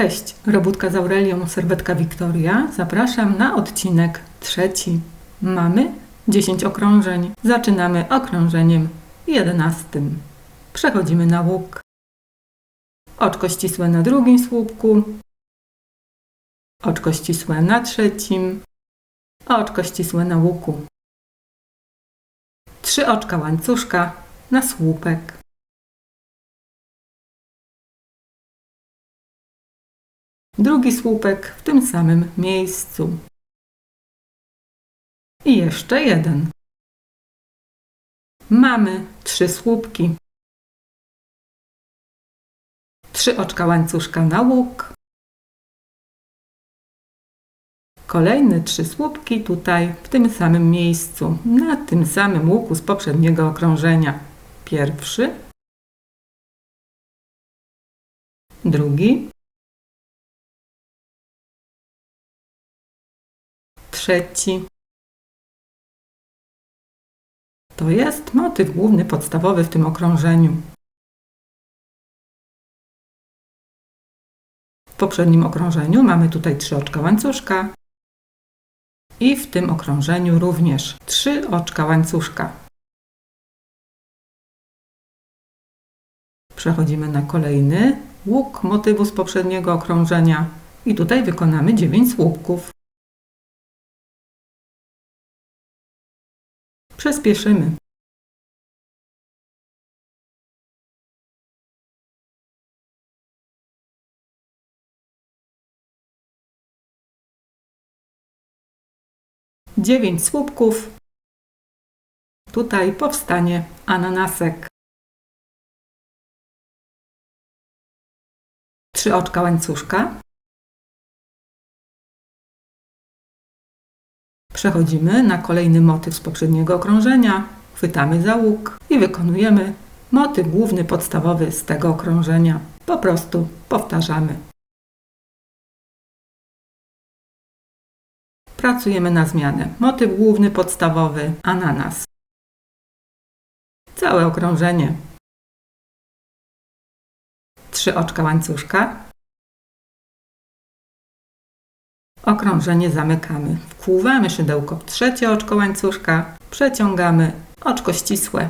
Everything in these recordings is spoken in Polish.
Cześć, Robótka z Aurelią, serwetka Wiktoria. Zapraszam na odcinek trzeci. Mamy 10 okrążeń. Zaczynamy okrążeniem 11. Przechodzimy na łuk. Oczko ścisłe na drugim słupku. Oczko ścisłe na trzecim. Oczko ścisłe na łuku. Trzy oczka łańcuszka na słupek. Drugi słupek w tym samym miejscu. I jeszcze jeden. Mamy trzy słupki. Trzy oczka łańcuszka na łuk. Kolejne trzy słupki tutaj w tym samym miejscu, na tym samym łuku z poprzedniego okrążenia. Pierwszy, drugi, trzeci. To jest motyw główny, podstawowy w tym okrążeniu. W poprzednim okrążeniu mamy tutaj trzy oczka łańcuszka i w tym okrążeniu również trzy oczka łańcuszka. Przechodzimy na kolejny łuk motywu z poprzedniego okrążenia i tutaj wykonamy 9 słupków. Przyspieszymy. Dziewięć słupków. Tutaj powstanie ananasek. Trzy oczka łańcuszka. Przechodzimy na kolejny motyw z poprzedniego okrążenia, chwytamy za łuk i wykonujemy motyw główny, podstawowy z tego okrążenia. Po prostu powtarzamy. Pracujemy na zmianę. Motyw główny, podstawowy, ananas. Całe okrążenie. Trzy oczka łańcuszka. Okrążenie zamykamy. Wkłuwamy szydełko w trzecie oczko łańcuszka, przeciągamy oczko ścisłe.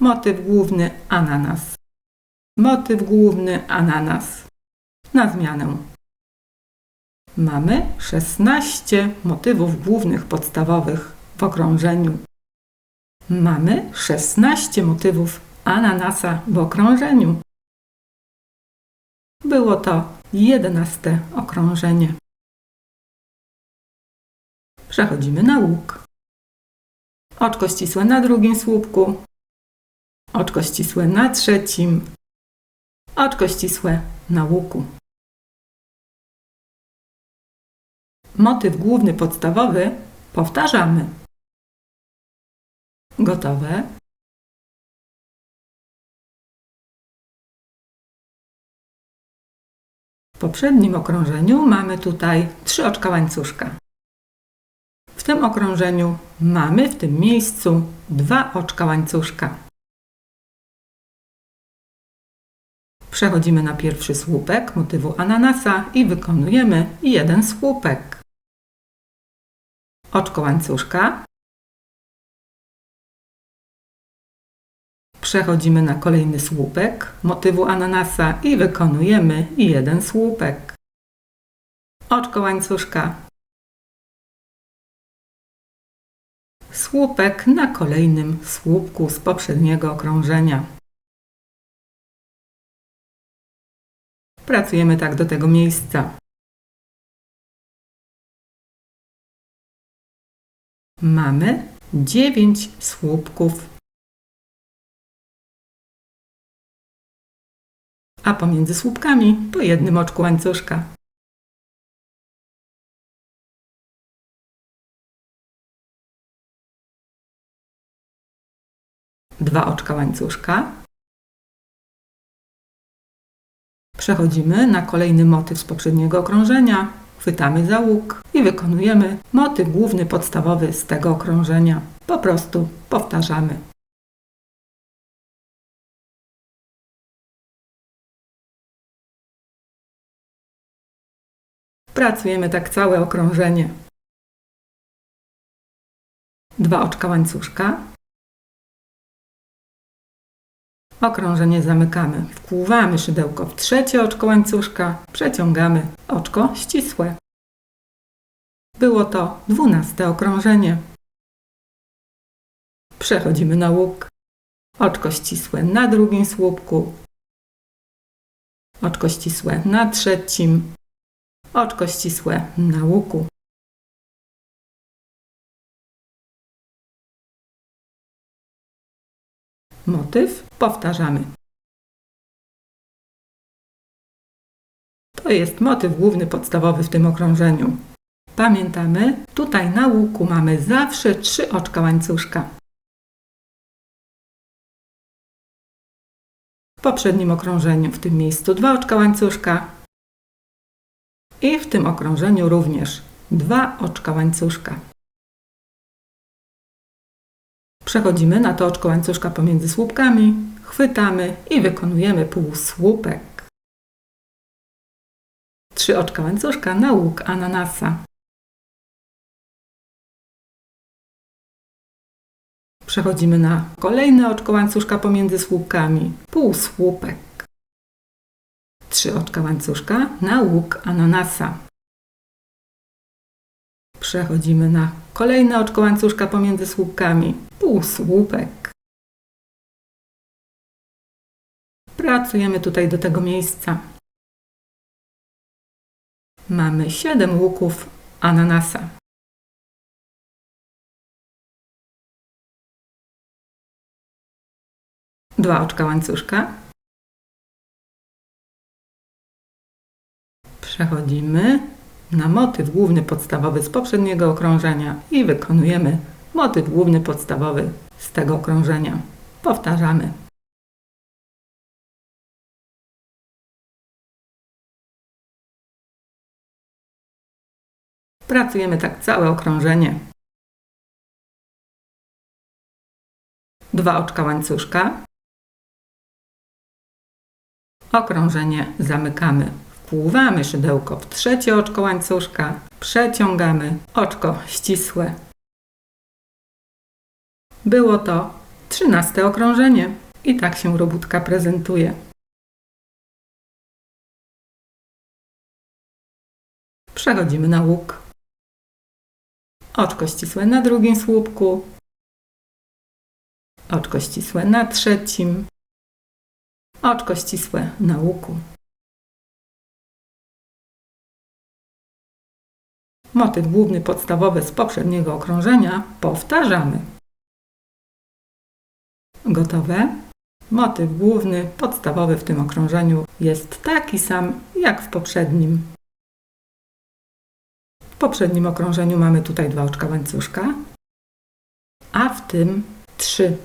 Motyw główny ananas. Motyw główny ananas. Na zmianę. Mamy 16 motywów głównych podstawowych w okrążeniu. Mamy 16 motywów ananasa w okrążeniu. Było to jedenaste okrążenie. Przechodzimy na łuk. Oczko ścisłe na drugim słupku. Oczko ścisłe na trzecim. Oczko ścisłe na łuku. Motyw główny podstawowy powtarzamy. Gotowe? W poprzednim okrążeniu mamy tutaj trzy oczka łańcuszka. W tym okrążeniu mamy w tym miejscu dwa oczka łańcuszka. Przechodzimy na pierwszy słupek motywu ananasa i wykonujemy jeden słupek. Oczko łańcuszka, Przechodzimy na kolejny słupek motywu ananasa i wykonujemy jeden słupek. Oczko łańcuszka. Słupek na kolejnym słupku z poprzedniego okrążenia. Pracujemy tak do tego miejsca. Mamy 9 słupków a pomiędzy słupkami po jednym oczku łańcuszka. Dwa oczka łańcuszka. Przechodzimy na kolejny motyw z poprzedniego okrążenia. Chwytamy za łuk i wykonujemy motyw główny, podstawowy z tego okrążenia. Po prostu powtarzamy. Pracujemy tak całe okrążenie. Dwa oczka łańcuszka. Okrążenie zamykamy. Wkłuwamy szydełko w trzecie oczko łańcuszka. Przeciągamy oczko ścisłe. Było to dwunaste okrążenie. Przechodzimy na łuk. Oczko ścisłe na drugim słupku. Oczko ścisłe na trzecim. Oczko ścisłe na łuku. Motyw powtarzamy. To jest motyw główny podstawowy w tym okrążeniu. Pamiętamy, tutaj na łuku mamy zawsze trzy oczka łańcuszka. W poprzednim okrążeniu w tym miejscu dwa oczka łańcuszka i w tym okrążeniu również dwa oczka łańcuszka. Przechodzimy na to oczko łańcuszka pomiędzy słupkami, chwytamy i wykonujemy półsłupek. Trzy oczka łańcuszka na łuk ananasa. Przechodzimy na kolejne oczko łańcuszka pomiędzy słupkami, półsłupek. Trzy oczka łańcuszka na łuk ananasa. Przechodzimy na kolejne oczko łańcuszka pomiędzy słupkami, półsłupek. Pracujemy tutaj do tego miejsca. Mamy 7 łuków ananasa. Dwa oczka łańcuszka. Przechodzimy na motyw główny podstawowy z poprzedniego okrążenia i wykonujemy motyw główny podstawowy z tego okrążenia. Powtarzamy. Pracujemy tak całe okrążenie. Dwa oczka łańcuszka. Okrążenie zamykamy. Wpływamy szydełko w trzecie oczko łańcuszka, przeciągamy oczko ścisłe. Było to trzynaste okrążenie i tak się robótka prezentuje. Przechodzimy na łuk. Oczko ścisłe na drugim słupku. Oczko ścisłe na trzecim. Oczko ścisłe na łuku. Motyw główny podstawowy z poprzedniego okrążenia powtarzamy. Gotowe? Motyw główny podstawowy w tym okrążeniu jest taki sam jak w poprzednim. W poprzednim okrążeniu mamy tutaj dwa oczka łańcuszka, a w tym trzy.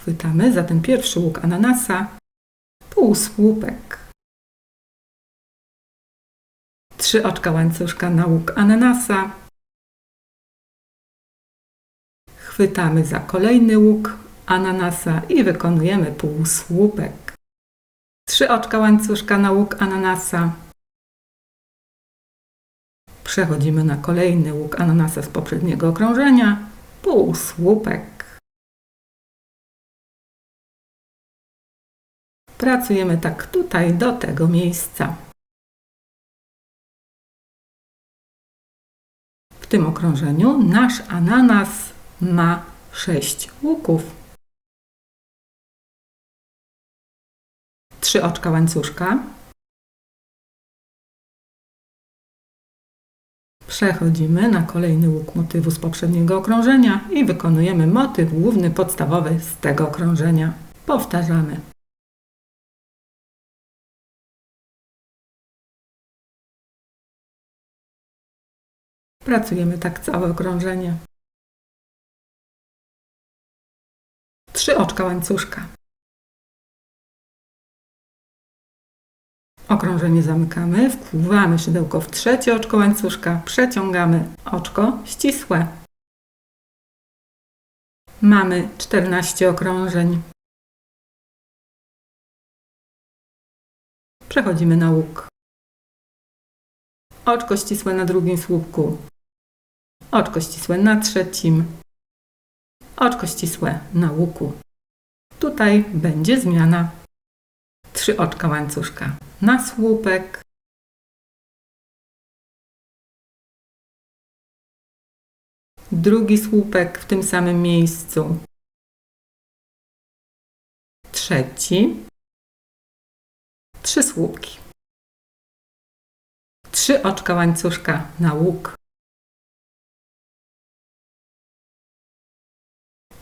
Chwytamy za ten pierwszy łuk ananasa półsłupek. Trzy oczka łańcuszka na łuk ananasa. Chwytamy za kolejny łuk ananasa i wykonujemy półsłupek. Trzy oczka łańcuszka na łuk ananasa. Przechodzimy na kolejny łuk ananasa z poprzedniego okrążenia. Półsłupek. Pracujemy tak tutaj do tego miejsca. W tym okrążeniu nasz ananas ma 6 łuków. Trzy oczka łańcuszka. Przechodzimy na kolejny łuk motywu z poprzedniego okrążenia i wykonujemy motyw główny podstawowy z tego okrążenia. Powtarzamy. Pracujemy tak całe okrążenie. Trzy oczka łańcuszka. Okrążenie zamykamy, wpływamy szydełko w trzecie oczko łańcuszka, przeciągamy oczko ścisłe. Mamy 14 okrążeń. Przechodzimy na łuk. Oczko ścisłe na drugim słupku. Oczko ścisłe na trzecim. Oczko ścisłe na łuku. Tutaj będzie zmiana. Trzy oczka łańcuszka na słupek. Drugi słupek w tym samym miejscu. Trzeci. Trzy słupki. Trzy oczka łańcuszka na łuk.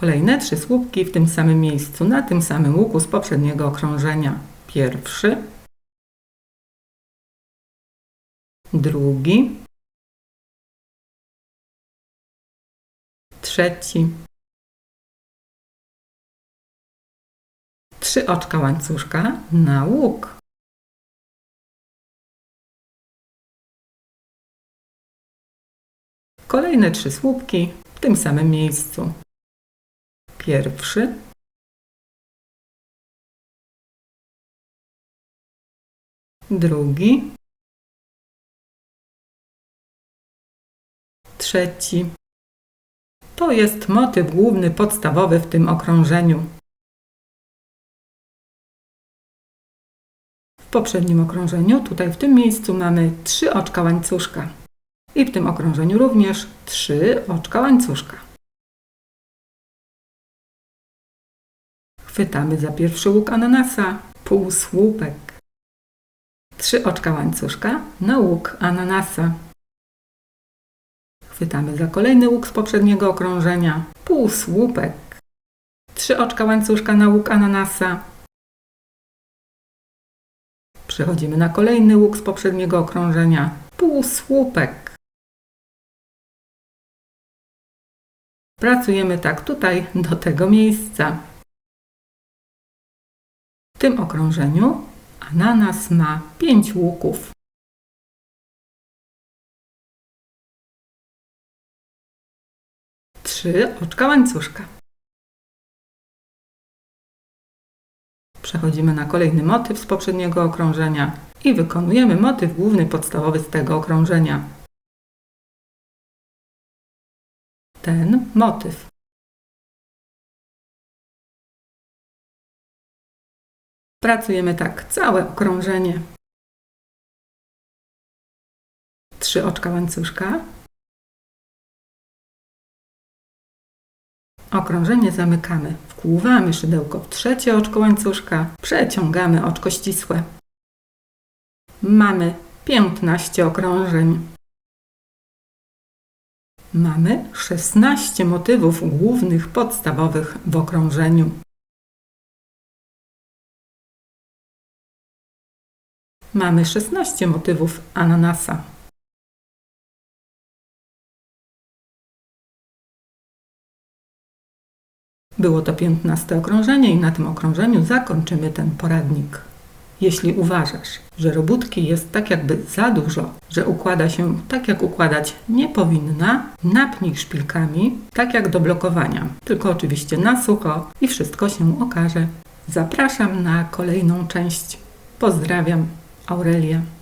Kolejne trzy słupki w tym samym miejscu, na tym samym łuku z poprzedniego okrążenia. Pierwszy, drugi, trzeci, trzy oczka łańcuszka na łuk. Kolejne trzy słupki w tym samym miejscu. Pierwszy, drugi, trzeci. To jest motyw główny, podstawowy w tym okrążeniu. W poprzednim okrążeniu, tutaj w tym miejscu mamy trzy oczka łańcuszka. I w tym okrążeniu również trzy oczka łańcuszka. Chwytamy za pierwszy łuk ananasa, półsłupek. Trzy oczka łańcuszka na łuk ananasa. Chwytamy za kolejny łuk z poprzedniego okrążenia, półsłupek. Trzy oczka łańcuszka na łuk ananasa. Przechodzimy na kolejny łuk z poprzedniego okrążenia, półsłupek. Pracujemy tak tutaj do tego miejsca. W tym okrążeniu ananas ma 5 łuków. Trzy oczka łańcuszka. Przechodzimy na kolejny motyw z poprzedniego okrążenia i wykonujemy motyw główny podstawowy z tego okrążenia. Ten motyw. Pracujemy tak całe okrążenie. Trzy oczka łańcuszka. Okrążenie zamykamy. Wkłuwamy szydełko w trzecie oczko łańcuszka. Przeciągamy oczko ścisłe. Mamy 15 okrążeń. Mamy 16 motywów głównych, podstawowych w okrążeniu. Mamy 16 motywów ananasa. Było to 15 okrążenie i na tym okrążeniu zakończymy ten poradnik. Jeśli uważasz, że robótki jest tak jakby za dużo, że układa się tak jak układać nie powinna, napnij szpilkami tak jak do blokowania, tylko oczywiście na sucho i wszystko się okaże. Zapraszam na kolejną część. Pozdrawiam. Aurelia.